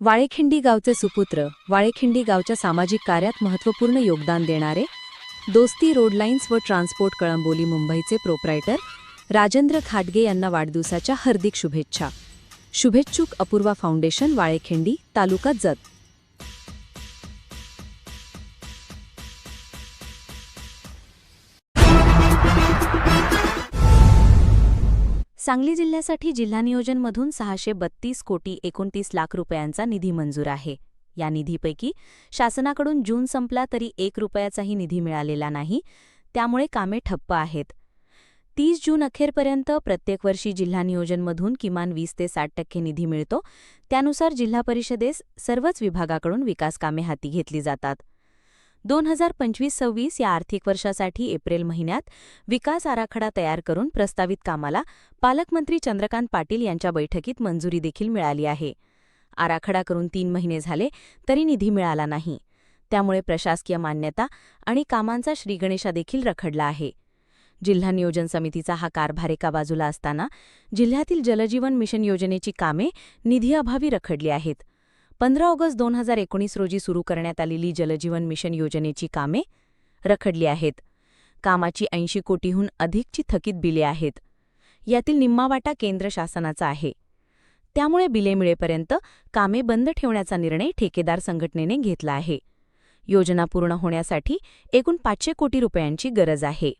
वाळेखिंडी गावचे सुपुत्र वाळेखिंडी गावच्या सामाजिक कार्यात महत्त्वपूर्ण योगदान देणारे दोस्ती रोडलाईन्स व ट्रान्सपोर्ट कळंबोली मुंबईचे प्रोप्रायटर राजेंद्र खाटगे यांना वाढदिवसाच्या हार्दिक शुभेच्छा. शुभेच्छुक अपूर्वा फाउंडेशन वाळेखिंडी तालुका जत. सांगली जिल्ह्यासाठी जिल्हा नियोजनमधून सहाशे बत्तीस कोटी एकोणतीस लाख रुपयांचा निधी मंजूर आहे. या निधीपैकी शासनाकडून जून संपला तरी एक रुपयाचाही निधी मिळालेला नाही. त्यामुळे कामे ठप्प आहेत. तीस जून अखेरपर्यंत प्रत्येक वर्षी जिल्हा नियोजनमधून किमान वीस ते साठ टक्के निधी मिळतो. त्यानुसार जिल्हा परिषदेस सर्वच विभागाकडून विकासकामे हाती घेतली जातात. दोन हजार पंचवीस सव्वीस या आर्थिक वर्षासाठी एप्रिल महिन्यात विकास आराखडा तयार करून प्रस्तावित कामाला पालकमंत्री चंद्रकांत पाटील यांच्या बैठकीत मंजुरी देखील मिळाली आहे. आराखडा करून तीन महिने झाले तरी निधी मिळाला नाही. त्यामुळे प्रशासकीय मान्यता आणि कामांचा श्रीगणेशा देखील रखडला आहे. जिल्हा नियोजन समितीचा हा कारभार एका बाजूला असताना जिल्ह्यातील जलजीवन मिशन योजनेची कामे निधीअभावी रखडली आहेत. पंधरा ऑगस्ट दोन हजार एकोणीस रोजी सुरू करण्यात आलेली जलजीवन मिशन योजनेची कामे रखडली आहेत. कामाची ऐंशी कोटीहून अधिकची थकीत बिले आहेत. यातील निम्मा वाटा केंद्र शासनाचा आहे. त्यामुळे बिले मिळेपर्यंत कामे बंद ठेवण्याचा निर्णय ठेकेदार संघटनेने घेतला आहे. योजना पूर्ण होण्यासाठी एकूण पाचशे कोटी रुपयांची गरज आहे.